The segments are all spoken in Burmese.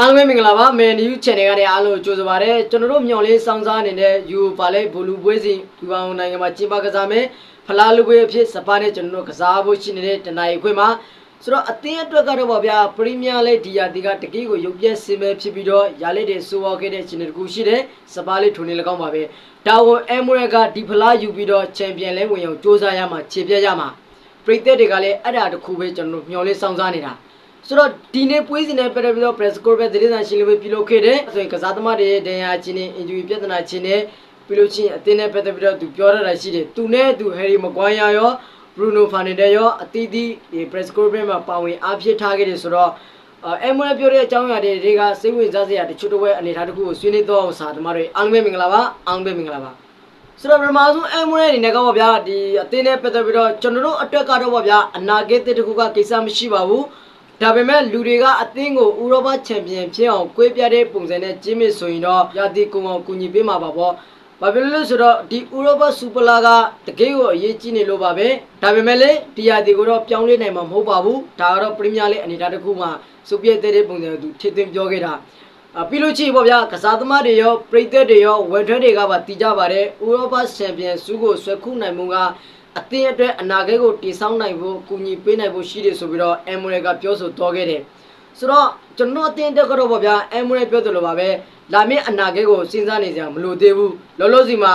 အားလုံးပဲမင်္ဂလာပါမယ်နယူး channel ကနေအားလုံးကိုကြိုဆိုပါရစေကျွန်တော်တို့မျှော်လင့်စောင့်စားနေတဲ့ you ပါလဲဘလူးပွဲစီဒီပေါင်းနိုင်ငံမှာကျင်းပကစားမယ်ဖလားလူပွဲအဖြစ်စပါနဲ့ကျွန်တော်တို့ကစားဖို့ရှိနေတဲ့တနင်္လာရီခွင့်မှာဆိုတော့အသင်းအတွက်ကတော့ဗောဗျာပရီးမီးယားလိဒီယာတီကတကီးကိုရုပ်ပြက်စင်ပဲဖြစ်ပြီးတော့ရာလက်တွေစိုးဝါခဲ့တဲ့ချင်းတကူရှိတဲ့စပါလေးထုံနေ၎င်းပါပဲဒါဝန်အမရက်ကဒီဖလားယူပြီးတော့ချန်ပီယံလဲဝင်အောင်စ조사ရမှာခြေပြတ်ရမှာပရိသတ်တွေကလည်းအဲ့ဒါတခုပဲကျွန်တော်တို့မျှော်လင့်စောင့်စားနေတာ ဆိုတော့ဒီနေ့ပွဲစဉ်နဲ့ပတ်သက်ပြီးတော့ press corps ပဲသတင်းစာရှင်းလင်းပွဲပြုလုပ်ခဲ့တယ်ဆိုရင်ကစားသမားတွေရဲ့ဒဏ်ရာချင်းနဲ့ injury ပြဿနာချင်းနဲ့ပြီးလို့ချင်းအသင်းနဲ့ပတ်သက်ပြီးတော့သူပြောရတာရှိတယ်သူနဲ့သူ Harry Maguire ရော Bruno Fernandes ရောအသီးသီးဒီ press corps မှာပါဝင်အားဖြည့်ထားခဲ့တယ်ဆိုတော့အဲမွေးပြောတဲ့အကြောင်းအရာတွေကစိတ်ဝင်စားစရာတချို့တော့အနေထားတစ်ခုကိုဆွေးနွေးတော့အောင်စာသမားတွေအားလုံးပဲမင်္ဂလာပါအားလုံးပဲမင်္ဂလာပါဆိုတော့ပထမဆုံးအမွေအနေနဲ့ကပေါ့ဗျာဒီအသင်းနဲ့ပတ်သက်ပြီးတော့ကျွန်တော်တို့အတွက်ကတော့ပေါ့ဗျာအနာဂတ်တစ်ခုကကိစ္စမရှိပါဘူး ဒါပေမဲ့လူတွေကအသင်းကိုဥရောပချန်ပီယံဖြစ်အောင်ကွေးပြတဲ့ပုံစံနဲ့ကျင်းမဆိုရင်တော့ရာသီကုံအောင်ကူညီပေးမှာပါပေါ့ဘာဖြစ်လို့လဲဆိုတော့ဒီဥရောပစူပလာကတကယ်ကိုအရေးကြီးနေလို့ပါပဲဒါပေမဲ့လေဒီရာသီကိုတော့ပြောင်းလဲနိုင်မှာမဟုတ်ပါဘူးဒါကတော့ပရီးမီးယားလိအနေအထားတစ်ခုမှာစူပီယံတဲ့ပုံစံကိုသူထည့်သွင်းပြောခဲ့တာအပြီးလို့ရှိရင်ပေါ့ဗျာကစားသမားတွေရောပရိသတ်တွေရောဝန်ထမ်းတွေကပါတည်ကြပါတယ်ဥရောပချန်ပီယံစုကိုဆွဲခုနိုင်မှုက အသင်းအတွက်အနာဂတ်ကိုတည်ဆောက်နိုင်ဖို့ကူညီပေးနိုင်ဖို့ရှိတယ်ဆိုပြီးတော့အမ်မရယ်ကပြောဆိုတော့ခဲ့တယ်ဆိုတော့ကျွန်တော်အသင်းတက်ကတော့ပေါ့ဗျာအမ်မရယ်ပြောတယ်လို့ပါပဲလာမည့်အနာဂတ်ကိုစဉ်းစားနေကြမလို့သေးဘူးလောလောဆယ်မှာ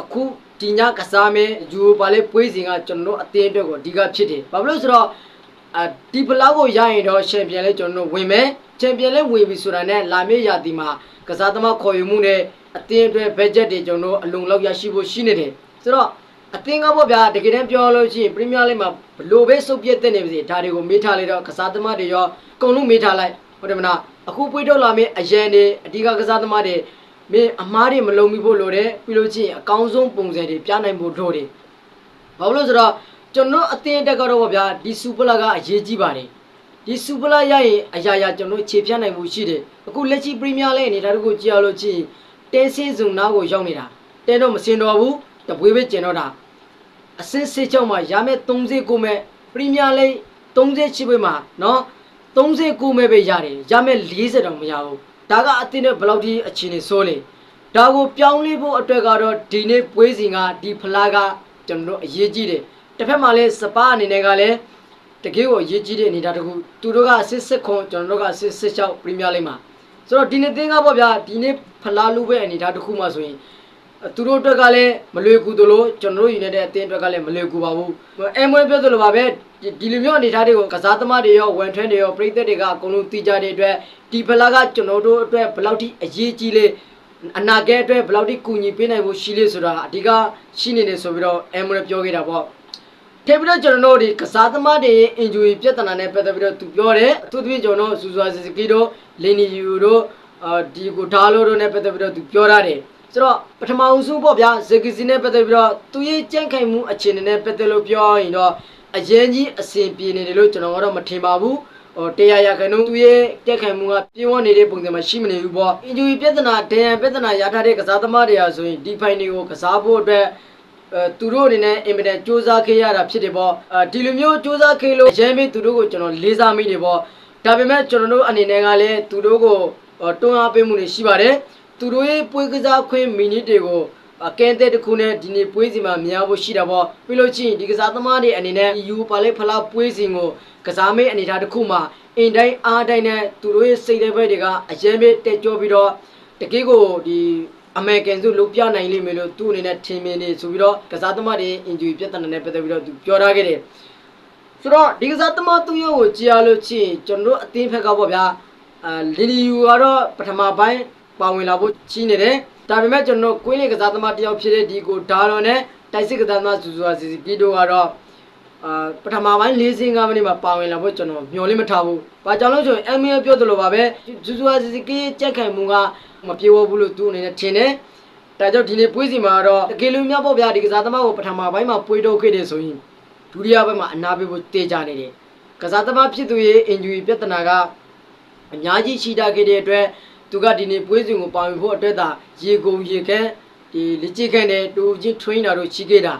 အခုဒီညကစားမယ်ယူပါလေပွေးစဉ်ကကျွန်တော်အသင်းအတွက်ကိုအဓိကဖြစ်တယ်ဘာဖြစ်လို့ဆိုတော့အာဒီဖလောက်ကိုရရင်တော့ချန်ပီယံလဲကျွန်တော်တို့ဝင်မယ်ချန်ပီယံလဲဝင်ပြီဆိုတာနဲ့လာမယ့်ရာသီမှာကစားသမားခေါ်ယူမှုနဲ့အသင်းအတွက်ဘတ်ဂျက်တွေကျွန်တော်တို့အလုံလောက်ရရှိဖို့ရှိနေတယ်ဆိုတော့ အသင်းကပေါ့ဗျာတကယ်တမ်းပြောလို့ရှိရင်ပရီးမီးယားလိမှာဘလို့ပဲစုပ်ပြတ်တဲ့နေပါစေဒါတွေကိုမေးထားလိုက်တော့ကစားသမားတွေရောအကုန်လုံးမေးထားလိုက်ဟုတ်တယ်မလားအခုပွေးထုတ်လာမယ့်အရန်တွေအဓိကကစားသမားတွေမင်းအမားတွေမလုံမိဖို့လိုတယ်ပြီးလို့ရှိရင်အကောင်းဆုံးပုံစံတွေပြနိုင်ဖို့လိုတယ်ဘာလို့လဲဆိုတော့ကျွန်တော်အသင်းတက်ကတော့ဗောဗျာဒီစူပလာကအရေးကြီးပါတယ်ဒီစူပလာရရင်အရာရာကျွန်တော်ခြေဖြတ်နိုင်မှုရှိတယ်အခုလက်ရှိပရီးမီးယားလိအနေထားတခုကြည့်ရလို့ချင်းတဲဆင်းစုံနားကိုရောက်နေတာတဲတော့မစင်တော့ဘူး တပွေးပဲကျင်တော့တာအစင်းစစ်ချောင်းမှာရမဲ့39မဲ့ပရီးမီးယားလိ38ပဲမှာနော်39မဲ့ပဲရတယ်ရမဲ့40တောင်မရဘူးဒါကအသင်းနဲ့ဘယ်လောက်ထိအခြေအနေဆိုးလဲဒါကိုပြောင်းလဲဖို့အတွက်ကတော့ဒီနေ့ပွဲစဉ်ကဒီဖလားကကျွန်တော်တို့အရေးကြီးတယ်တစ်ဖက်မှာလည်းစပါအနေနဲ့ကလည်းတကယ်ကိုအရေးကြီးတဲ့အနေအထားတစ်ခုသူတို့ကစစ်စစ်ခွန်ကျွန်တော်တို့ကစစ်စစ်ချောက်ပရီးမီးယားလိမ့်မှာဆိုတော့ဒီနေ့သင်းကပေါ့ဗျာဒီနေ့ဖလားလူပဲအနေအထားတစ်ခုမှဆိုရင် သူတို့အတွက်ကလည်းမလွယ်ကူသလိုကျွန်တော်တို့ယူနေတဲ့အသင်းအတွက်ကလည်းမလွယ်ကူပါဘူးအဲမွေးပြောသလိုပါပဲဒီလိုမျိုးအနေအထားတွေကိုကစားသမားတွေရောဝန်ထမ်းတွေရောပြည်သက်တွေကအကုန်လုံးသိကြတဲ့အတွက်ဒီဖလားကကျွန်တော်တို့အတွက်ဘယ်လောက်ထိအရေးကြီးလဲအနာဂတ်အတွက်ဘယ်လောက်ထိကူညီပေးနိုင်ဖို့ရှိလဲဆိုတာအဓိကရှိနေတယ်ဆိုပြီးတော့အမ်မရပြောခဲ့တာပေါ့ထပ်ပြီးတော့ကျွန်တော်တို့ဒီကစားသမားတွေရဲ့ injury ပြဿနာနဲ့ပတ်သက်ပြီးတော့သူပြောတယ်အထူးသဖြင့်ကျွန်တော်တို့ဆူဆွာစီစကီတို့လီနီယူတို့အာဒီကိုဒါလိုတို့နဲ့ပတ်သက်ပြီးတော့သူပြောရတယ် ဆိုတော့ပထမအဆုံးပေါ့ဗျာဇက်ကစီနဲ့ပတ်သက်ပြီးတော့သူရဲ့ကြန့်ခိုင်မှုအခြေအနေနဲ့ပတ်သက်လို့ပြောရင်တော့အရင်ကြီးအဆင်ပြေနေတယ်လို့ကျွန်တော်ကတော့မထင်ပါဘူးဟိုတရားရခဏသူရဲ့တက်ခံမှုကပြေဝနေတဲ့ပုံစံမှာရှိမနေဘူးပေါ့အင်ဂျူရီပြဿနာဒဏ်ရာပြဿနာရထားတဲ့ကစားသမားတွေဟာဆိုရင်ဒီဖိုင်တွေကိုကစားဖို့အတွက်အဲသူတို့အနေနဲ့အင်မတန်စူးစမ်းခဲ့ရတာဖြစ်တယ်ပေါ့အဲဒီလိုမျိုးစူးစမ်းခဲ့လို့အရင်ပဲသူတို့ကိုကျွန်တော်လေးစားမိတယ်ပေါ့ဒါပေမဲ့ကျွန်တော်တို့အနေနဲ့ကလည်းသူတို့ကိုတွန်းအားပေးမှုတွေရှိပါတယ် သူတို့ရဲ့ပွဲကစားခွင့်မီနစ်တွေကိုအကဲတဲ့တစ်ခုနဲ့ဒီနေ့ပွဲစီမှာမြင်ရဖို့ရှိတာပေါ့ပြီးလို့ချင်းဒီကစားသမားတွေအနေနဲ့ယူပါလေဖလားပွဲစဉ်ကိုကစားမေးအနေထားတစ်ခုမှာအင်တိုင်းအားတိုင်းနဲ့သူတို့ရဲ့စိတ်တဲ့ဘက်တွေကအရင်ပဲတက်ကြောပြီးတော့တကယ်ကိုဒီအမေရိကန်စုလုံးပြနိုင်လိမ့်မယ်လို့သူ့အနေနဲ့ထင်မြင်နေဆိုပြီးတော့ကစားသမားတွေအင်ဂျူပြဿနာနဲ့ပတ်သက်ပြီးတော့သူပြောထားခဲ့တယ်ဆိုတော့ဒီကစားသမားသူ့ရုပ်ကိုကြည်ရလို့ချင်းကျွန်တော်တို့အသင်းဖက်ကပေါ့ဗျာအာလီလီယူကတော့ပထမပိုင်း ပါဝင်လာဖို့ရှိနေတယ်ဒါပေမဲ့ကျွန်တော်ကွင်းလေကစားသမားတစ်ယောက်ဖြစ်တဲ့ဒီကိုဒါရောနဲ့တိုက်စစ်ကစားသမားဇူဇူအာစီစီကီတိုကတော့အာပထမပိုင်း၄စင်းကမိနစ်မှာပါဝင်လာဖို့ကျွန်တော်မျှော်လင့်မထားဘူး။ဘာကြောင့်လဲဆိုရင်အမ်မီပြောသလိုပါပဲဇူဇူအာစီစီကီကြက်ခိုင်မှုကမပြေဝဘူးလို့သူအနေနဲ့ထင်တယ်။ဒါကြောင့်ဒီနေ့ပွဲစီမှာတော့တကယ်လို့များပေါ့ဗျာဒီကစားသမားကိုပထမပိုင်းမှာပွေးထုတ်ခဲ့တယ်ဆိုရင်ဒုတိယဘက်မှာအနာပေးဖို့တေးကြနေတယ်။ကစားသမားဖြစ်သူရဲ့အင်ဂျူရီပြဿနာကအများကြီးရှိတာခဲ့တဲ့အတွက် သူကဒီနေ့ပွဲစဉ်ကိုပါဝင်ဖို့အတွက်သာရေကုန်ရေခန့်ဒီလက်ကျခန့်နဲ့တူချင်း trainer တို့ရှိခဲ့တာ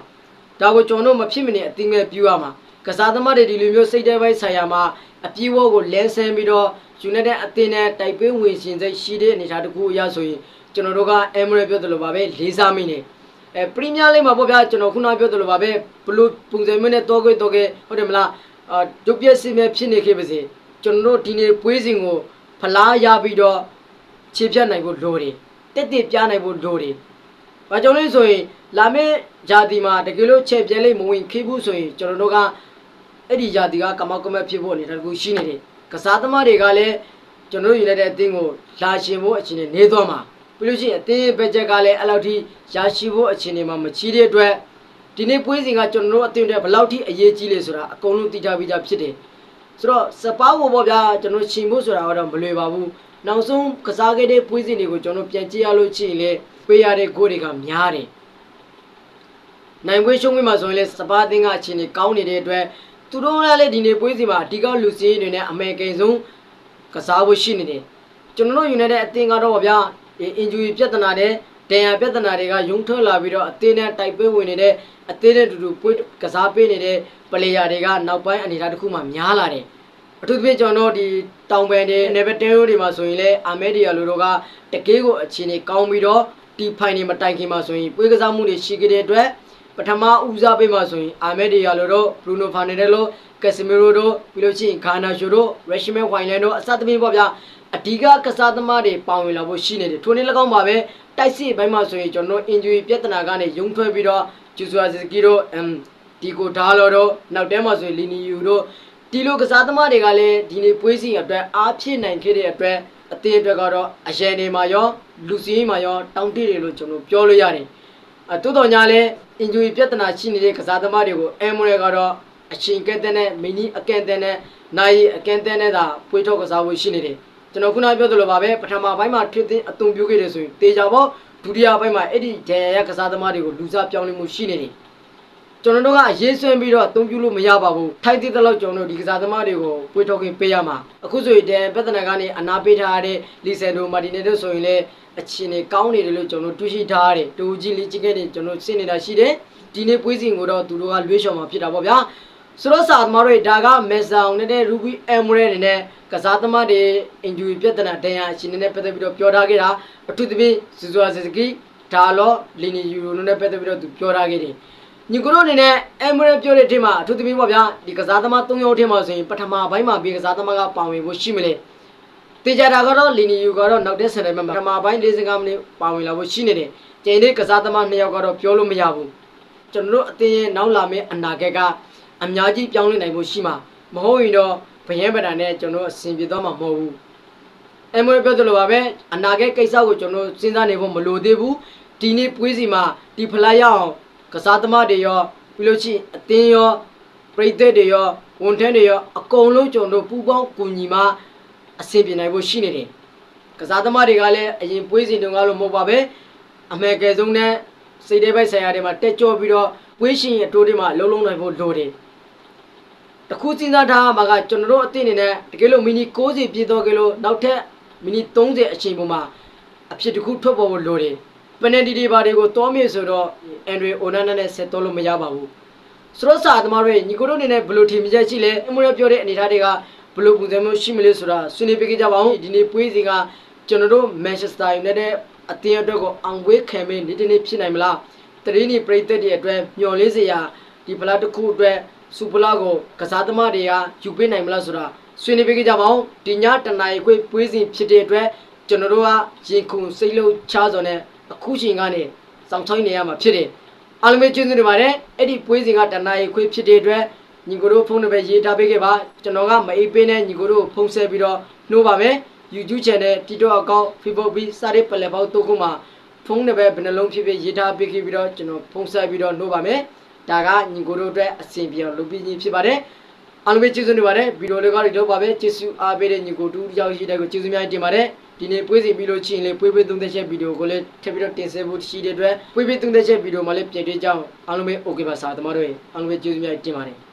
ဒါကိုကျွန်တော်တို့မဖြစ်မနေအသိမဲ့ပြုရမှာကစားသမားတွေဒီလိုမျိုးစိတ်တဲပိုင်းဆိုင်ရာမှာအပြေးဝကိုလဲဆန်းပြီးတော့ United အသင်းနဲ့တိုက်ပွဲဝင်ရှင်စိတ်ရှိတဲ့အနေအထားတစ်ခုအရဆိုရင်ကျွန်တော်တို့က Emery ပြောသလိုပါပဲလေးစားမိနေအဲပရီးမီးယားလိဂ်မှာပေါ့ဗျာကျွန်တော်ခုနပြောသလိုပါပဲဘလူးပုံစံမျိုးနဲ့တော့ခွေတော့ခွေဟုတ်တယ်မလားအာဒုပြက်စီမဲ့ဖြစ်နေခဲ့ပါစေကျွန်တော်တို့ဒီနေ့ပွဲစဉ်ကိုဖလားရပြီးတော့ ခြေဖြတ်နိုင်ဖို့လိုတယ်တက်တက်ပြနိုင်ဖို့လိုတယ်။ဘာကြောင့်လဲဆိုရင်လာမယ့်ဂျာတီမှာတကယ်လို့ချက်ပြဲလေးမဝင်ခေဘူးဆိုရင်ကျွန်တော်တို့ကအဲ့ဒီဂျာတီကကမောက်ကမက်ဖြစ်ဖို့အနေတကူရှိနေတယ်။ကစားသမားတွေကလည်းကျွန်တော်တို့ယူလိုက်တဲ့အသင်းကိုလာရှင်ဖို့အခြေအနေနေသွားမှာ။ပြီးလို့ရှိရင်အသင်းရဲ့ဘက်ချက်ကလည်းအဲ့လောက်ထိရရှိဖို့အခြေအနေမှာမချီတဲ့အတွက်ဒီနေ့ပွဲစဉ်ကကျွန်တော်တို့အသင်းတွေဘယ်လောက်ထိအရေးကြီးလဲဆိုတာအကုန်လုံးသိကြပြီးသားဖြစ်တယ်။ဆိုတော့စပါးကိုပေါ့ဗျာကျွန်တော်ရှင်ဖို့ဆိုတာကတော့မလွယ်ပါဘူး။ နောက်ဆုံးကစားခဲ့တဲ့ပွဲစဉ်တွေကိုကျွန်တော်ပြန်ကြည့်ရလို့ရှိရင်လေပေးရတဲ့ဂိုးတွေကများတယ်။နိုင်ပွဲရှုံးပွဲမှာဆိုရင်လေစပါးအသင်းကအခြေအနေကောင်းနေတဲ့အတွက်သူတို့ကလည်းဒီနေ့ပွဲစဉ်မှာအဓိကလူစည်းတွေနဲ့အမေကိန်ဆုံးကစားဖို့ရှိနေတယ်။ကျွန်တော်တို့ယူနေတဲ့အသင်းကတော့ဗျာအင်ဂျူရီပြဿနာတဲ့ဒဏ်ရာပြဿနာတွေကယုံထွက်လာပြီးတော့အသင်းနဲ့တိုက်ပွဲဝင်နေတဲ့အသင်းနဲ့အတူတူပွဲကစားပေးနေတဲ့ပလေယာတွေကနောက်ပိုင်းအနေအထားတစ်ခုမှများလာတယ်။ အထူးသဖြင့်ကျွန်တော်တို့ဒီတောင်ပန်တွေနေဗက်တဲရိုတွေမှာဆိုရင်လည်းအာမဲဒီယာလိုတို့ကတကယ်ကိုအခြေအနေကောင်းပြီးတော့ဒီဖိုင်နေမတိုင်ခင်မှာဆိုရင်ပွဲကစားမှုတွေရှိခဲ့တဲ့အတွက်ပထမဦးစားပေးမှာဆိုရင်အာမဲဒီယာလိုတို့ဘရူနိုဖာနယ်ဒက်လိုကက်ဆီမီရိုတို့ပြီးလို့ရှိရင်ဂါနာရှိုတို့ရက်ရှီမဲဝိုင်လန်တို့အစသဖြင့်ပေါ့ဗျာအဓိကကစားသမားတွေပါဝင်လာဖို့ရှိနေတယ်ထိုနည်း၎င်းပါပဲတိုက်စစ်ဘိုင်းမှာဆိုရင်ကျွန်တော်အင်ဂျူရီပြဿနာကနေရုံထွက်ပြီးတော့ဂျူဆူအာဇီကီတို့အမ်ဒီကိုဒါလောတို့နောက်တဲမှာဆိုရင်လီနီယူတို့ ဒီလိုကစားသမားတွေကလည်းဒီနေ့ပွဲစဉ်အတွက်အားဖြည့်နိုင်ခဲ့တဲ့အတွက်အသင်းအတွက်ကတော့အရန်နေမှာရောလူစည်းမှာရောတောင်းတတယ်လို့ကျွန်တော်ပြောလို့ရတယ်အတိုးတော်ညာလဲအင်ဂျူရီပြဿနာရှိနေတဲ့ကစားသမားတွေကိုအဲမိုရဲကတော့အချိန်ကဲတဲ့နဲ့မင်းကြီးအကန့်တဲ့နဲ့နိုင်အကန့်တဲ့နဲ့သာပွေးထောက်ကစားဖို့ရှိနေတယ်ကျွန်တော်ခုနပြောသလိုပါပဲပထမပိုင်းမှာထွေးအသွင်ပြုခဲ့တယ်ဆိုရင်တေချာပေါ့ဒုတိယပိုင်းမှာအဲ့ဒီဒန်ရကစားသမားတွေကိုလူစားပြောင်းလဲမှုရှိနေတယ် ကျွန်တော်တို့ကအရေးဆွဲပြီးတော့အသုံးပြုလို့မရပါဘူးထိုက်တဲ့လောက်ကျွန်တော်တို့ဒီကစားသမားတွေကိုပွေးထုတ်ခင်ပေးရမှာအခုဆိုရင်ဒန်ပြဿနာကနေအနာပေးထားတဲ့လီဆယ်ဒိုမာတီနေတို့ဆိုရင်လည်းအချင်းနေကောင်းနေတယ်လို့ကျွန်တော်တွေးရှိထားရတယ်တူကြီးလီချစ်ခဲ့တယ်ကျွန်တော်စစ်နေတာရှိတယ်ဒီနေ့ပွဲစဉ်ကိုတော့သူတို့ကလွှဲချော်မှာဖြစ်တာပေါ့ဗျာဆိုတော့စာသမားတွေဒါကမက်ဆောင်နဲ့ရူဘီအမ်ရဲတွေနဲ့ကစားသမားတွေအင်ဂျူရီပြဿနာတရားအချင်းနဲ့ပတ်သက်ပြီးတော့ပြောထားခဲ့တာအထူးသဖြင့်ဇူဇွာဇစကီဒါလောလီနီယူရိုနဲ့ပတ်သက်ပြီးတော့သူပြောထားခဲ့တယ် ညီကတို့အနေနဲ့အမ်ရဲပြောတဲ့အထက်မှာအထူးသဖြင့်ပေါ့ဗျာဒီကစားသမား၃ယောက်ထက်မှာဆိုရင်ပထမပိုင်းမှာဘေးကစားသမားကပါဝင်ဖို့ရှိမလဲတေချာတာကတော့လီနီယူကတော့နောက်တဲ့ဆန်တယ်မှာပထမပိုင်း၄၅မိနစ်ပါဝင်လာဖို့ရှိနေတယ်ကျန်တဲ့ကစားသမား၂ယောက်ကတော့ပြောလို့မရဘူးကျွန်တော်တို့အတင်းရဲ့နောက်လာမယ့်အနာဂတ်ကအများကြီးပြောင်းလဲနိုင်ဖို့ရှိမှာမဟုတ်ရင်တော့ဘယင်းပဒံနဲ့ကျွန်တော်အဆင်ပြေသွားမှာမဟုတ်ဘူးအဲမို့ပြောသလိုပါပဲအနာဂတ်ကိစ္စကိုကျွန်တော်စဉ်းစားနေဖို့မလိုသေးဘူးဒီနေ့ပွဲစီမှာဒီဖလားရအောင် ကစားသမားတွေရောပြီးလို့ရှိရင်အသင်းရောပရိသတ်တွေရောဝန်ထမ်းတွေရောအကုန်လုံးကျွန်တော်ပူးပေါင်းကူညီမှအဆင်ပြေနိုင်ဖို့ရှိနေတယ်ကစားသမားတွေကလည်းအရင်ပွဲစဉ်တုန်းကလို့မဟုတ်ပါပဲအမေကယ်ဆုံးနဲ့စိတ်ထဲပိုက်ဆိုင်ရာတွေမှာတက်ကြောပြီးတော့ပွဲရှင်အတိုးတွေမှာလုံးလုံးနိုင်ဖို့လိုတယ်တခုစဉ်းစားထားမှာကကျွန်တော်တို့အသင်းအနေနဲ့တကယ်လို့မီနီ60ပြည့်တော့ကလို့နောက်ထပ်မီနီ30အချိန်ပုံမှာအဖြစ်တစ်ခုထွက်ပေါ်ဖို့လိုတယ် ပနန်တီဒီဘာတွေကိုတောမြေဆိုတော့အန်ဒရီအိုနာနာနဲ့ဆက်တော်လို့မရပါဘူးစရောစာသမားတွေညီကိုတို့အနေနဲ့ဘယ်လိုထင်မြင်ချက်ရှိလဲအမရပြောတဲ့အနေအထားတွေကဘယ်လိုပုံစံမျိုးရှိမလဲဆိုတာဆွေးနွေးပေးကြပါဦးဒီနေ့ပွဲစဉ်ကကျွန်တော်တို့မန်ချက်စတာယူနိုက်တက်အသင်းအတွက်ကိုအောင်ပွဲခံမင်းနေ့တနေ့ဖြစ်နိုင်မလားတရင်းနီပရိသတ်တွေအတွက်မျှော်လင့်စရာဒီဖလားတစ်ခုအတွက်စူပလာကိုကစားသမားတွေကယူပေးနိုင်မလားဆိုတာဆွေးနွေးပေးကြပါဦးဒီညတနင်္လာခွေပွဲစဉ်ဖြစ်တဲ့အတွက်ကျွန်တော်တို့ကရင်ခုန်စိတ်လုံးချစော်နဲ့ အခုချိန်ကနေစောင့်ချိုင်းနေရမှာဖြစ်တယ်အားလုံးပဲကျေးဇူးတင်ပါတယ်အဲ့ဒီပွဲစဉ်ကတနင်္လာခွေဖြစ်တဲ့အတွက်ညီကိုတို့ဖုန်းနံပါတ်ရေးထားပေးခဲ့ပါကျွန်တော်ကမအိပ်ပေးနဲ့ညီကိုတို့ဖုန်းဆက်ပြီးတော့နှိုးပါမယ် YouTube channel TikTok account Facebook page စတဲ့ပလက်ပေါင်းသုံးခုမှာဖုန်းနံပါတ်ဘယ်နှလုံးဖြစ်ဖြစ်ရေးထားပေးခဲ့ပြီးတော့ကျွန်တော်ဖုန်းဆက်ပြီးတော့နှိုးပါမယ်ဒါကညီကိုတို့အတွက်အဆင်ပြေအောင်လုပ်ပြီးခြင်းဖြစ်ပါတယ်အားလုံးပဲကျေးဇူးတင်ပါတယ်ဗီဒီယိုလေးကတော့ဒီတော့ပါပဲကျေးဇူးအားပေးတဲ့ညီကိုတူရောက်ရှိတဲ့ကိုကျေးဇူးများတင်ပါတယ် ဒီနေ့ပွေးစီပြီးလို့ချင်းလေပွေးပွေးသုံးသက်ချက်ဗီဒီယိုကိုလည်းထပ်ပြီးတော့တင်ဆက်ဖို့ရှိတဲ့အတွက်ပွေးပွေးသုံးသက်ချက်ဗီဒီယိုမှာလည်းပြင်တွေ့ကြအောင်အားလုံးပဲ okay ပါစာသမားတို့အားလုံးပဲကျေးဇူးများတင်ပါတယ်